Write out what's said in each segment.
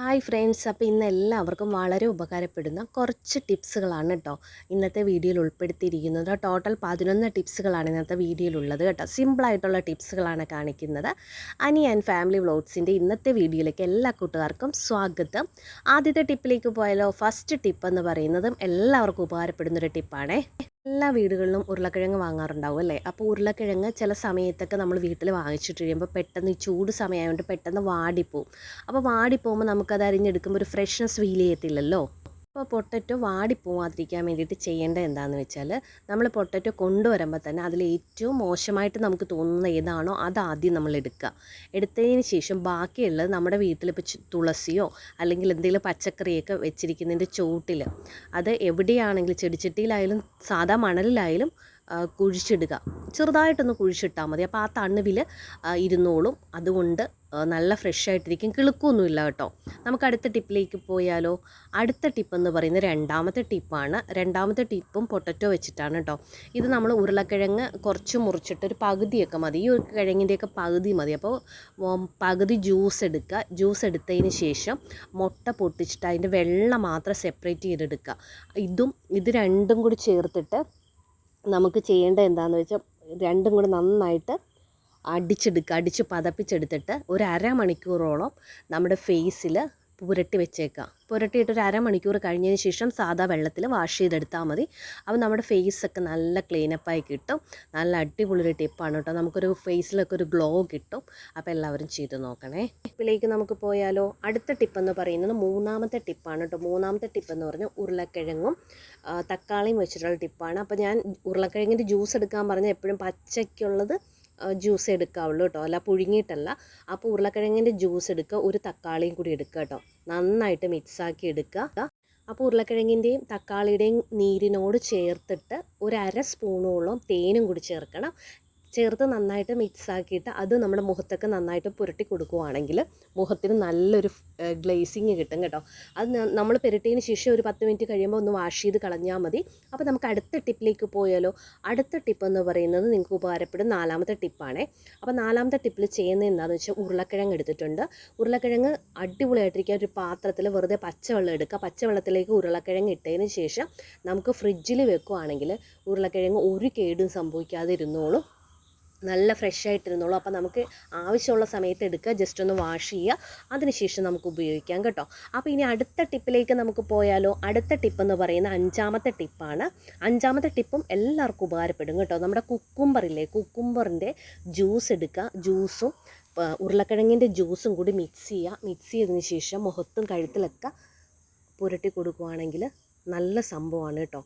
Hi friends അപ്പോൾ ഇന്ന് എല്ലാവർക്കും വളരെ ഉപകാരപ്പെടുന്ന കുറച്ച് ടിപ്സുകളാണ് കേട്ടോ ഇന്നത്തെ വീഡിയോയിൽ ഉൾപ്പെടുത്തിയിരിക്കുന്നത്. ടോട്ടൽ പതിനൊന്ന് ടിപ്സുകളാണ് ഇന്നത്തെ വീഡിയോയിലുള്ളത് കേട്ടോ. സിമ്പിളായിട്ടുള്ള ടിപ്സുകളാണ് കാണിക്കുന്നത്. അനി ആൻഡ് ഫാമിലി വ്ളോഗ്സിന്റെ ഇന്നത്തെ വീഡിയോയിലേക്ക് എല്ലാ കൂട്ടുകാർക്കും സ്വാഗതം. ആദ്യത്തെ ടിപ്പിലേക്ക് പോയാലോ ഫസ്റ്റ് ടിപ്പ് എന്ന് പറയുന്നതും എല്ലാവർക്കും ഉപകാരപ്പെടുന്നൊരു ടിപ്പാണേ എല്ലാ വീടുകളിലും ഉരുളക്കിഴങ്ങ് വാങ്ങാറുണ്ടാവും അല്ലേ? അപ്പോൾ ഉരുളക്കിഴങ്ങ് ചില സമയത്തൊക്കെ നമ്മൾ വീട്ടിൽ വാങ്ങിച്ചിട്ട് കഴിയുമ്പോൾ പെട്ടെന്ന് ഈ ചൂട് സമയമായതുകൊണ്ട് പെട്ടെന്ന് വാടിപ്പോവും. അപ്പോൾ വാടിപ്പോകുമ്പോൾ നമുക്കത് അരിഞ്ഞെടുക്കുമ്പോൾ ഒരു ഫ്രഷ്നെസ് ഫീൽ ചെയ്യത്തില്ലല്ലോ? അപ്പോൾ പൊട്ടറ്റോ വാടിപ്പോവാതിരിക്കാൻ വേണ്ടിയിട്ട് ചെയ്യേണ്ടത് എന്താണെന്ന് വെച്ചാൽ നമ്മൾ പൊട്ടറ്റോ കൊണ്ടുവരുമ്പോൾ തന്നെ അതിൽ ഏറ്റവും മോശമായിട്ട് നമുക്ക് തോന്നുന്ന ഏതാണോ അത് ആദ്യം നമ്മൾ എടുക്കുക എടുത്തതിന് ശേഷം ബാക്കിയുള്ളത് നമ്മുടെ വീട്ടിലിപ്പോൾ തുളസിയോ അല്ലെങ്കിൽ എന്തെങ്കിലും പച്ചക്കറിയൊക്കെ വെച്ചിരിക്കുന്നതിന്റെ ചുവട്ടിൽ അത് എവിടെയാണെങ്കിലും ചെടിച്ചട്ടിയിലായാലും സാധാ മണലിലായാലും കുഴിച്ചിടുക. ചെറുതായിട്ടൊന്ന് കുഴിച്ചിട്ടാൽ മതി. അപ്പോൾ ആ തണുവിൽ ഇരുന്നോളും. അതുകൊണ്ട് നല്ല ഫ്രഷ് ആയിട്ടിരിക്കും. കിളുക്കൊന്നുമില്ല കേട്ടോ. നമുക്ക് അടുത്ത ടിപ്പിലേക്ക് പോയാലോ? അടുത്ത ടിപ്പ് എന്ന് പറയുന്നത് രണ്ടാമത്തെ ടിപ്പാണ്. രണ്ടാമത്തെ ടിപ്പും പൊട്ടറ്റോ വെച്ചിട്ടാണ് കേട്ടോ. ഇത് നമ്മൾ ഉരുളക്കിഴങ്ങ് കുറച്ച് മുറിച്ചിട്ട് ഒരു പകുതിയൊക്കെ മതി. ഈ ഒരു കിഴങ്ങിന്റെയൊക്കെ പകുതി മതി. അപ്പോൾ പകുതി ജ്യൂസ് എടുക്കുക. ജ്യൂസ് എടുത്തതിന് ശേഷം മുട്ട പൊട്ടിച്ചിട്ട് അതിന്റെ വെള്ള മാത്രം സെപ്പറേറ്റ് ചെയ്തെടുക്കുക. ഇതും ഇത് രണ്ടും കൂടി ചേർത്തിട്ട് നമുക്ക് ചെയ്യേണ്ടത് എന്താണെന്ന് വെച്ചാൽ രണ്ടും കൂടി നന്നായിട്ട് അടിച്ചെടുക്കുക അടിച്ച് പതപ്പിച്ചെടുത്തിട്ട് ഒരു അരമണിക്കൂറോളം നമ്മുടെ ഫേസിൽ പുരട്ടി വെച്ചേക്കുക പുരട്ടിയിട്ട് ഒരു അരമണിക്കൂർ കഴിഞ്ഞതിന് ശേഷം സാധാ വെള്ളത്തിൽ വാഷ് ചെയ്തെടുത്താൽ മതി. അപ്പോൾ നമ്മുടെ ഫേസൊക്കെ നല്ല ക്ലീനപ്പായി കിട്ടും. നല്ല അടിപൊളി ഒരു ടിപ്പാണ് കേട്ടോ. നമുക്കൊരു ഫേസിലൊക്കെ ഒരു ഗ്ലോ കിട്ടും. അപ്പോൾ എല്ലാവരും ചെയ്ത് നോക്കണേ. ടിപ്പിലേക്ക് നമുക്ക് പോയാലോ? അടുത്ത ടിപ്പെന്ന് പറയുന്നത് മൂന്നാമത്തെ ടിപ്പാണ് കേട്ടോ. മൂന്നാമത്തെ ടിപ്പെന്ന് പറഞ്ഞാൽ ഉരുളക്കിഴങ്ങും തക്കാളിയും വെച്ചിട്ടുള്ള ടിപ്പാണ് അപ്പോൾ ഞാൻ ഉരുളക്കിഴങ്ങിന്റെ ജ്യൂസ് എടുക്കാൻ പറഞ്ഞാൽ എപ്പോഴും പച്ചയ്ക്കുള്ളത് ജ്യൂസ് എടുക്കാവുള്ളൂ കേട്ടോ. അല്ല പുഴുങ്ങിയിട്ടല്ല. അപ്പോൾ ഉരുളക്കിഴങ്ങിന്റെ ജ്യൂസ് എടുക്കുക. ഒരു തക്കാളിയും കൂടി എടുക്കുക കേട്ടോ. നന്നായിട്ട് മിക്സാക്കി എടുക്കുക. അപ്പോൾ ഉരുളക്കിഴങ്ങിന്റെയും തക്കാളിയുടെയും നീരിനോട് ചേർത്തിട്ട് ഒരു അര സ്പൂണോളം തേനും കൂടി ചേർക്കണം. ചേർത്ത് നന്നായിട്ട് മിക്സ് ആക്കിയിട്ട് അത് നമ്മുടെ മുഖത്തൊക്കെ നന്നായിട്ട് പുരട്ടി കൊടുക്കുവാണെങ്കിൽ മുഖത്തിന് നല്ലൊരു ഗ്ലേസിങ് കിട്ടും കേട്ടോ. അത് നമ്മൾ പുരട്ടിയതിന് ശേഷം ഒരു പത്ത് മിനിറ്റ് കഴിയുമ്പോൾ ഒന്ന് വാഷ് ചെയ്ത് കളഞ്ഞാൽ മതി. അപ്പോൾ നമുക്ക് അടുത്ത ടിപ്പിലേക്ക് പോയാലോ? അടുത്ത ടിപ്പ് എന്ന് പറയുന്നത് നിങ്ങൾക്ക് ഉപകാരപ്പെടും നാലാമത്തെ ടിപ്പാണേ അപ്പോൾ നാലാമത്തെ ടിപ്പിൽ ചെയ്യുന്നത് എന്താണെന്ന് വെച്ചാൽ ഉരുളക്കിഴങ്ങ് എടുത്തിട്ടുണ്ട്. ഉരുളക്കിഴങ്ങ് അടിപൊളിയായിട്ടിരിക്കുക ഒരു പാത്രത്തിൽ വെറുതെ പച്ചവെള്ളം എടുക്കുക. പച്ചവെള്ളത്തിലേക്ക് ഉരുളക്കിഴങ്ങ് ഇട്ടതിന് ശേഷം നമുക്ക് ഫ്രിഡ്ജിൽ വെക്കുവാണെങ്കിൽ ഉരുളക്കിഴങ്ങ് ഒരു കേടും സംഭവിക്കാതെ ഇരുന്നോളും നല്ല ഫ്രഷ് ആയിട്ടിരുന്നുള്ളൂ അപ്പോൾ നമുക്ക് ആവശ്യമുള്ള സമയത്ത് എടുക്കുക. ജസ്റ്റ് ഒന്ന് വാഷ് ചെയ്യുക. അതിനുശേഷം നമുക്ക് ഉപയോഗിക്കാം കേട്ടോ. അപ്പോൾ ഇനി അടുത്ത ടിപ്പിലേക്ക് നമുക്ക് പോയാലോ? അടുത്ത ടിപ്പ് എന്ന് പറയുന്ന അഞ്ചാമത്തെ ടിപ്പാണ് അഞ്ചാമത്തെ ടിപ്പും എല്ലാവർക്കും ഉപകാരപ്പെടും കേട്ടോ. നമ്മുടെ കുക്കുംബറില്ലേ കുക്കുംബറിന്റെ ജ്യൂസ് എടുക്കുക. ജ്യൂസും ഉരുളക്കിഴങ്ങിന്റെ ജ്യൂസും കൂടി മിക്സ് ചെയ്യുക. മിക്സ് ചെയ്തതിന് ശേഷം മുഖത്തും കഴുത്തിലൊക്കെ പുരട്ടി കൊടുക്കുവാണെങ്കിൽ നല്ല സംഭവമാണ് കേട്ടോ.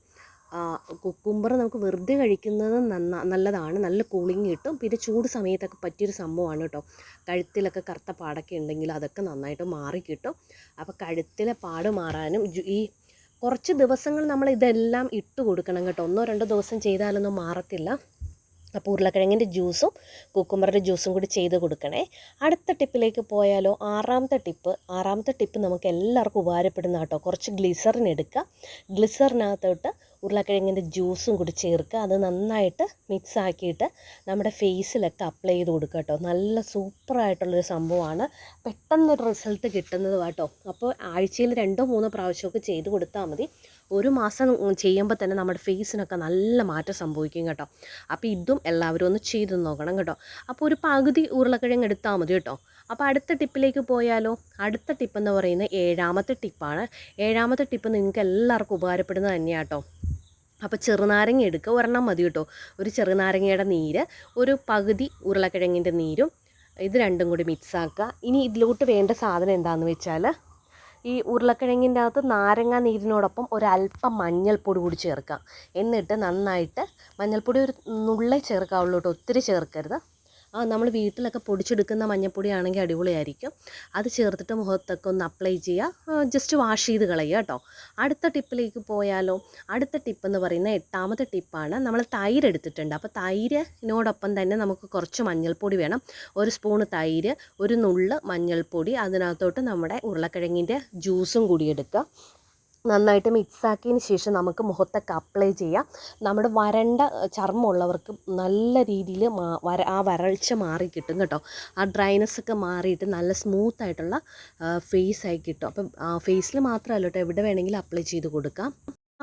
കുക്കുംബർ നമുക്ക് വെറുതെ കഴിക്കുന്നത് നന്ന നല്ലതാണ്. നല്ല കൂളിങ് കിട്ടും. പിന്നെ ചൂട് സമയത്തൊക്കെ പറ്റിയൊരു സംഭവമാണ് കേട്ടോ. കഴുത്തിലൊക്കെ കറുത്ത പാടൊക്കെ ഉണ്ടെങ്കിൽ അതൊക്കെ നന്നായിട്ട് മാറി കിട്ടും. അപ്പോൾ കഴുത്തിലെ പാട് മാറാനും ഈ കുറച്ച് ദിവസങ്ങൾ നമ്മൾ ഇതെല്ലാം ഇട്ട് കൊടുക്കണം കേട്ടോ. ഒന്നോ രണ്ടോ ദിവസം ചെയ്താലൊന്നും മാറത്തില്ല. അപ്പോൾ ഉരുളക്കിഴങ്ങിന്റെ ജ്യൂസും കുക്കുമ്പറിന്റെ ജ്യൂസും കൂടി ചെയ്ത് കൊടുക്കണേ. അടുത്ത ടിപ്പിലേക്ക് പോയാലോ ആറാമത്തെ ടിപ്പ് ആറാമത്തെ ടിപ്പ് നമുക്ക് എല്ലാവർക്കും ഉപകാരപ്പെടുന്ന കേട്ടോ. കുറച്ച് ഗ്ലിസറിൻ എടുക്കുക. ഗ്ലിസറിനകത്തോട്ട് ഉരുളക്കിഴങ്ങിന്റെ ജ്യൂസും കൂടി ചേർക്കുക. അത് നന്നായിട്ട് മിക്സ് ആക്കിയിട്ട് നമ്മുടെ ഫേസിലൊക്കെ അപ്ലൈ ചെയ്ത് കൊടുക്കുക കേട്ടോ. നല്ല സൂപ്പറായിട്ടുള്ളൊരു സംഭവമാണ്. പെട്ടെന്നൊരു റിസൾട്ട് കിട്ടുന്നത് കേട്ടോ. അപ്പോൾ ആഴ്ചയിൽ രണ്ടോ മൂന്നോ പ്രാവശ്യമൊക്കെ ചെയ്ത് കൊടുത്താൽ മതി. ഒരു മാസം ചെയ്യുമ്പോൾ തന്നെ നമ്മുടെ ഫേസിനൊക്കെ നല്ല മാറ്റം സംഭവിക്കും കേട്ടോ. അപ്പോൾ ഇതും എല്ലാവരും ഒന്ന് ചെയ്ത് നോക്കണം കേട്ടോ. അപ്പോൾ ഒരു പകുതി ഉരുളക്കിഴങ്ങ് എടുത്താൽ മതി കേട്ടോ. അപ്പോൾ അടുത്ത ടിപ്പിലേക്ക് പോയാലോ? അടുത്ത ടിപ്പ് എന്ന് പറയുന്നത് ഏഴാമത്തെ ടിപ്പാണ്. ഏഴാമത്തെ ടിപ്പ് നിങ്ങൾക്ക് എല്ലാവർക്കും ഉപകാരപ്പെടുന്നത് തന്നെയാണ് കേട്ടോ. അപ്പോൾ ചെറുനാരങ്ങ എടുക്കുക ഒരെണ്ണം മതി കേട്ടോ. ഒരു ചെറുനാരങ്ങയുടെ നീര് ഒരു പകുതി ഉരുളക്കിഴങ്ങിന്റെ നീരും ഇത് രണ്ടും കൂടി മിക്സാക്കുക ഇനി ഇതിലോട്ട് വേണ്ട സാധനം എന്താണെന്ന് വെച്ചാൽ ഈ ഉരുളക്കിഴങ്ങിന്റെ അകത്ത് നാരങ്ങ നീരിനോടൊപ്പം ഒരല്പം മഞ്ഞൾപ്പൊടി കൂടി ചേർക്കുക. എന്നിട്ട് നന്നായിട്ട് മഞ്ഞൾപ്പൊടി ഒരു നുള്ളേ ചേർക്കാവുള്ളൂ കേട്ടോ. ഒത്തിരി ചേർക്കരുത്. നമ്മൾ വീട്ടിലൊക്കെ പൊടിച്ചെടുക്കുന്ന മഞ്ഞൾപ്പൊടി ആണെങ്കിൽ അടിപൊളിയായിരിക്കും. അത് ചേർത്തിട്ട് മുഖത്തൊക്കെ ഒന്ന് അപ്ലൈ ചെയ്യുക. ജസ്റ്റ് വാഷ് ചെയ്ത് കളയുക കേട്ടോ അടുത്ത ടിപ്പിലേക്ക് പോയാലോ? അടുത്ത ടിപ്പ് എന്ന് പറയുന്നത് എട്ടാമത്തെ ടിപ്പാണ് നമ്മൾ തൈര് എടുത്തിട്ടുണ്ട്. അപ്പോൾ തൈരിനോടൊപ്പം തന്നെ നമുക്ക് കുറച്ച് മഞ്ഞൾപ്പൊടി വേണം. ഒരു സ്പൂണ് തൈര് ഒരു നുള്ള് മഞ്ഞൾപ്പൊടി അതിനകത്തോട്ട് നമ്മുടെ ഉരുളക്കിഴങ്ങിന്റെ ജ്യൂസും കൂടി എടുക്കുക. നന്നായിട്ട് മിക്സാക്കിയതിന് ശേഷം നമുക്ക് മുഖത്തൊക്കെ അപ്ലൈ ചെയ്യാം. നമ്മുടെ വരണ്ട ചർമ്മമുള്ളവർക്ക് നല്ല രീതിയിൽ വര ആ വരൾച്ച മാറി കിട്ടും കേട്ടോ. ആ ഡ്രൈനെസ് ഒക്കെ മാറിയിട്ട് നല്ല സ്മൂത്ത് ആയിട്ടുള്ള ഫേസ് ആയി കിട്ടും. അപ്പം ഫേസിൽ മാത്രമല്ല കേട്ടോ എവിടെ വേണമെങ്കിലും അപ്ലൈ ചെയ്ത് കൊടുക്കാം.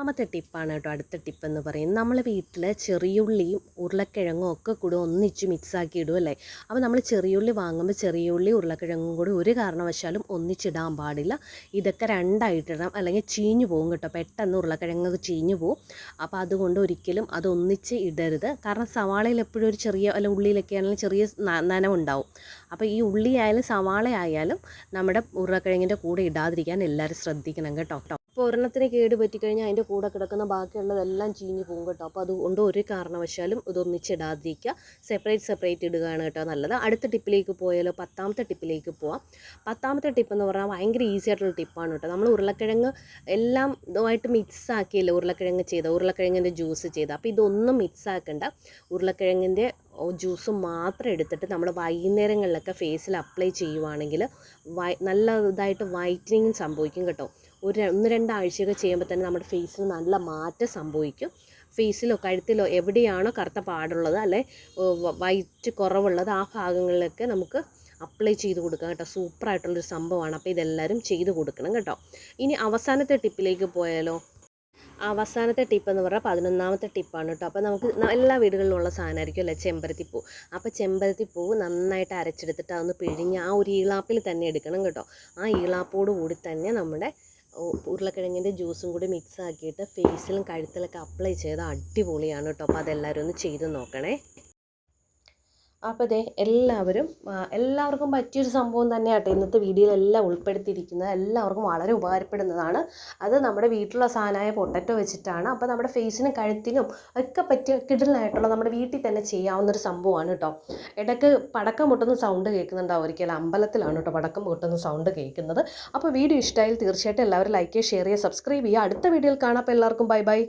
രണ്ടാമത്തെ ടിപ്പാണ് കേട്ടോ അടുത്ത ടിപ്പ് എന്ന് പറയുന്നത്. നമ്മൾ വീട്ടിൽ ചെറിയുള്ളിയും ഉരുളക്കിഴങ്ങും ഒക്കെ കൂടെ ഒന്നിച്ച് മിക്സാക്കി ഇടും അല്ലേ? അപ്പോൾ നമ്മൾ ചെറിയുള്ളി വാങ്ങുമ്പോൾ ചെറിയുള്ളി ഉരുളക്കിഴങ്ങും കൂടി ഒരു കാരണവശാലും ഒന്നിച്ചിടാൻ പാടില്ല. ഇതൊക്കെ രണ്ടായിട്ടിടാം അല്ലെങ്കിൽ ചീഞ്ഞു പോകും കേട്ടോ. പെട്ടെന്ന് ഉരുളക്കിഴങ്ങ് ചീഞ്ഞു പോകും അപ്പോൾ അതുകൊണ്ട് ഒരിക്കലും അത് ഒന്നിച്ച് ഇടരുത്. കാരണം സവാളയിൽ എപ്പോഴും ഒരു ചെറിയ അല്ല ഉള്ളിയിലൊക്കെ ആണെങ്കിലും ചെറിയ നനവുണ്ടാവും. അപ്പോൾ ഈ ഉള്ളിയായാലും സവാള ആയാലും നമ്മുടെ ഉരുളക്കിഴങ്ങിന്റെ കൂടെ ഇടാതിരിക്കാൻ എല്ലാവരും ശ്രദ്ധിക്കണം കേട്ടോ. അപ്പോൾ ഒരെണ്ണത്തിന് കേട് പറ്റിക്കഴിഞ്ഞാൽ അതിന്റെ കൂടെ കിടക്കുന്ന ബാക്കിയുള്ളതെല്ലാം ചീഞ്ഞ് പോകും കേട്ടോ. അപ്പോൾ അതുകൊണ്ട് ഒരു കാരണവശാലും ഇതൊന്നിച്ചിടാതിരിക്കുക സെപ്പറേറ്റ് സെപ്പറേറ്റ് ഇടുകയാണ് കേട്ടോ നല്ലത്. അടുത്ത ടിപ്പിലേക്ക് പോയാലോ പത്താമത്തെ ടിപ്പിലേക്ക് പോവാം. പത്താമത്തെ ടിപ്പ് എന്ന് പറഞ്ഞാൽ ഭയങ്കര ഈസി ആയിട്ടുള്ള ടിപ്പാണ് കേട്ടോ. നമ്മൾ ഉരുളക്കിഴങ്ങ് എല്ലാം ഇതുമായിട്ട് മിക്സ് ആക്കിയല്ലോ ഉരുളക്കിഴങ്ങ് ചെയ്ത ഉരുളക്കിഴങ്ങിന്റെ ജ്യൂസ് ചെയ്ത അപ്പോൾ ഇതൊന്നും മിക്സ് ആക്കണ്ട. ഉരുളക്കിഴങ്ങിന്റെ ജ്യൂസ് മാത്രം എടുത്തിട്ട് നമ്മൾ വൈകുന്നേരങ്ങളിലൊക്കെ ഫേസിൽ അപ്ലൈ ചെയ്യുവാണെങ്കിൽ വൈ നല്ല ഇതായിട്ട് വൈറ്റനിങ് സംഭവിക്കും കേട്ടോ. ഒരു ഒന്ന് രണ്ടാഴ്ചയൊക്കെ ചെയ്യുമ്പോൾ തന്നെ നമ്മുടെ ഫേസിൽ നല്ല മാറ്റം സംഭവിക്കും. ഫേസിലോ കഴുത്തിലോ എവിടെയാണോ കറുത്ത പാടുള്ളത് അല്ലെ വൈറ്റ് കുറവുള്ളത് ആ ഭാഗങ്ങളിലൊക്കെ നമുക്ക് അപ്ലൈ ചെയ്ത് കൊടുക്കാം കേട്ടോ. സൂപ്പറായിട്ടുള്ളൊരു സംഭവമാണ്. അപ്പോൾ ഇതെല്ലാവരും ചെയ്ത് കൊടുക്കണം കേട്ടോ. ഇനി അവസാനത്തെ ടിപ്പിലേക്ക് പോയാലോ? അവസാനത്തെ ടിപ്പ് എന്ന് പറഞ്ഞാൽ പതിനൊന്നാമത്തെ ടിപ്പാണ് കേട്ടോ. അപ്പോൾ നമുക്ക് എല്ലാ വീടുകളിലും ഉള്ള സാധനമായിരിക്കും അല്ലേ? ചെമ്പരത്തിപ്പൂ അപ്പോൾ ചെമ്പരത്തിപ്പൂ നന്നായിട്ട് അരച്ചെടുത്തിട്ട് അതൊന്ന് പിഴിഞ്ഞ് ആ ഒരു ഈളാപ്പിൽ തന്നെ എടുക്കണം കേട്ടോ. ആ ഈളാപ്പോട് കൂടി തന്നെ നമ്മുടെ ഉരുളക്കിഴങ്ങിന്റെ ജ്യൂസും കൂടി മിക്സ് ആക്കിയിട്ട് ഫേസിലും കഴുത്തിലൊക്കെ അപ്ലൈ ചെയ്ത് അടിപൊളിയാണ് കേട്ടോ. അപ്പോൾ അതെല്ലാവരും ഒന്ന് ചെയ്ത് നോക്കണേ. അപ്പോൾ ദേ എല്ലാവരും എല്ലാവർക്കും പറ്റിയൊരു സംഭവം തന്നെയാട്ടോ ഇന്നത്തെ വീഡിയോയിലെല്ലാം ഉൾപ്പെടുത്തിയിരിക്കുന്നത്. എല്ലാവർക്കും വളരെ ഉപകാരപ്പെടുന്നതാണ്. അത് നമ്മുടെ വീട്ടിലുള്ള സാധനമായ പൊട്ടറ്റോ വെച്ചിട്ടാണ്. അപ്പോൾ നമ്മുടെ ഫേസിനും കഴുത്തിനും ഒക്കെ പറ്റിയ കിടലായിട്ടുള്ള നമ്മുടെ വീട്ടിൽ തന്നെ ചെയ്യാവുന്ന ഒരു സംഭവമാണ് കേട്ടോ. ഇടയ്ക്ക് പടക്കം പൊട്ടുന്ന സൗണ്ട് കേൾക്കുന്നുണ്ടാവും. ഒരിക്കലും അമ്പലത്തിലാണ് കേട്ടോ പടക്കം പൊട്ടുന്ന സൗണ്ട് കേൾക്കുന്നത്. അപ്പോൾ വീഡിയോ ഇഷ്ടമായാൽ തീർച്ചയായിട്ടും എല്ലാവരും ലൈക്ക് ചെയ്യുക ഷെയർ ചെയ്യുക. സബ്സ്ക്രൈബ് ചെയ്യുക അടുത്ത വീഡിയോയിൽ കാണാം. അപ്പോൾ എല്ലാവർക്കും ബൈ ബൈ